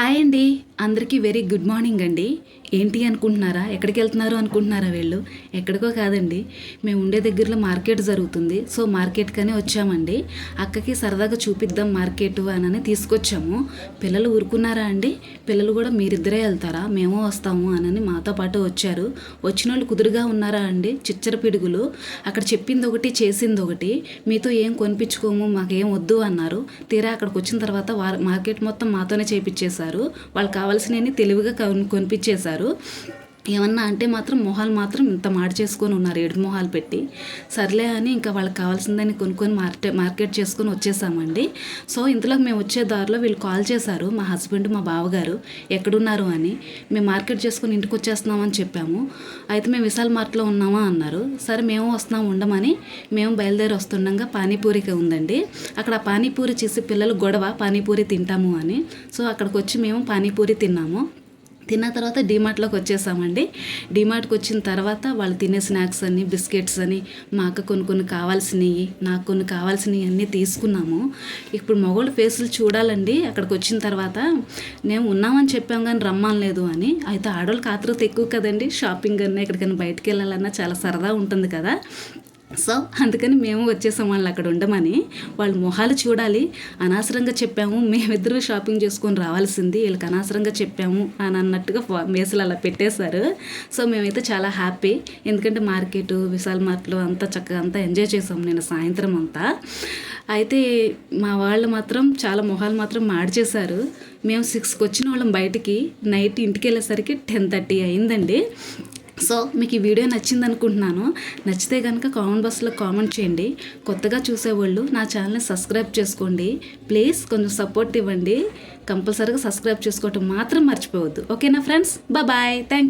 Hi అండి. అందరికీ very good morning అండి. ఏంటి అనుకుంటున్నారా? ఎక్కడికి వెళ్తున్నారు అనుకుంటున్నారా వీళ్ళు? ఎక్కడికో కాదండి. మేము ఉండే దగ్గరలో మార్కెట్ జరుగుతుంది. సో మార్కెట్కనే వచ్చామండి. అక్కకి సరదాగా చూపిద్దాం మార్కెట్ అని తీసుకొచ్చాము. పిల్లలు ఊరుకున్నారా అండి? పిల్లలు కూడా మీరిద్దరే వెళ్తారా? మేము వస్తాము అనని మాతో పాటు వచ్చారు. వచ్చిన వాళ్ళు కుదురుగా ఉన్నారా అండి? చిచ్చర పిడుగులు. అక్కడ చెప్పింది ఒకటి చేసింది ఒకటి మీతో ఏం కొనిపించుకోము మాకేం వద్దు అన్నారు. తీరా అక్కడికి వచ్చిన తర్వాత మార్కెట్ మొత్తం మాతోనే చేపించేశారు వాళ్ళకి కావాల్సినవి తెలివిగా కొనిపించేశారు. కొనిపించేశారు ఏమన్నా అంటే మాత్రం మొహాలు మాత్రం ఇంత మాడి చేసుకొని ఉన్నారు ఏడు మొహాలు పెట్టి. సర్లే అని ఇంకా వాళ్ళకి కావాల్సిందని కొనుక్కొని మార్కెట్ మార్కెట్ చేసుకొని వచ్చేసామండి. సో ఇంతలో మేము వచ్చే దారిలో వీళ్ళు కాల్ చేశారు మా హస్బెండ్ మా బావగారు ఎక్కడున్నారు అని. మేము మార్కెట్ చేసుకొని ఇంటికి వచ్చేస్తున్నామని చెప్పాము. అయితే మేము విశాల్ మార్ట్లో ఉన్నామా అన్నారు. సరే మేము వస్తున్నాం ఉండమని మేము బయలుదేరి వస్తుండగా పానీపూరికి ఉందండి. అక్కడ పానీపూరి చేసి పిల్లలు గొడవ పానీపూరి తింటాము అని. సో అక్కడికి వచ్చి మేము పానీపూరి తిన్నాము. తిన్న తర్వాత డిమార్ట్లోకి వచ్చేసామండి. డీమార్ట్కి వచ్చిన తర్వాత వాళ్ళు తినే స్నాక్స్ అని బిస్కెట్స్ అని మా అక్క కొన్ని కొన్ని కావాల్సినవి నాకు కొన్ని కావాల్సినవి అన్నీ తీసుకున్నాము. ఇప్పుడు మగవాళ్ళ ఫేసులు చూడాలండి. అక్కడికి వచ్చిన తర్వాత మేము ఉన్నామని చెప్పాం కానీ రమ్మనలేదు అని. అయితే ఆడవాళ్ళకి ఆతృత ఎక్కువ కదండి. షాపింగ్ అన్నా ఎక్కడికైనా బయటకు వెళ్ళాలన్నా చాలా సరదా ఉంటుంది కదా. సో అందుకని మేము వచ్చేసాం వాళ్ళు అక్కడ ఉండమని. వాళ్ళ మొహాలు చూడాలి. అనవసరంగా చెప్పాము. మేమిద్దరూ షాపింగ్ చేసుకొని రావాల్సింది. వీళ్ళకి అనవసరంగా చెప్పాము అని అన్నట్టుగా మేసలు మేసులు అలా పెట్టేశారు. సో మేమైతే చాలా హ్యాపీ. ఎందుకంటే మార్కెట్ విశాల్ మార్ట్లో అంతా చక్కగా అంతా ఎంజాయ్ చేసాం నేను సాయంత్రం అంతా. అయితే మా వాళ్ళు మాత్రం చాలా మొహాలు మాత్రం మాడిచేశారు మేము సిక్స్కి వచ్చిన వాళ్ళం బయటికి. నైట్ ఇంటికి వెళ్ళేసరికి టెన్ థర్టీ అయిందండి. సో మీకు ఈ వీడియో నచ్చింది అనుకుంటున్నాను నచ్చితే కనుక కామెంట్ బాక్స్లో కామెంట్ చేయండి. కొత్తగా చూసేవాళ్ళు నా ఛానల్ని సబ్స్క్రైబ్ చేసుకోండి. ప్లీజ్ కొంచెం సపోర్ట్ ఇవ్వండి. కంపల్సరీగా సబ్స్క్రైబ్ చేసుకోవటం మాత్రం మర్చిపోవద్దు. ఓకేనా ఫ్రెండ్స్? Bye thank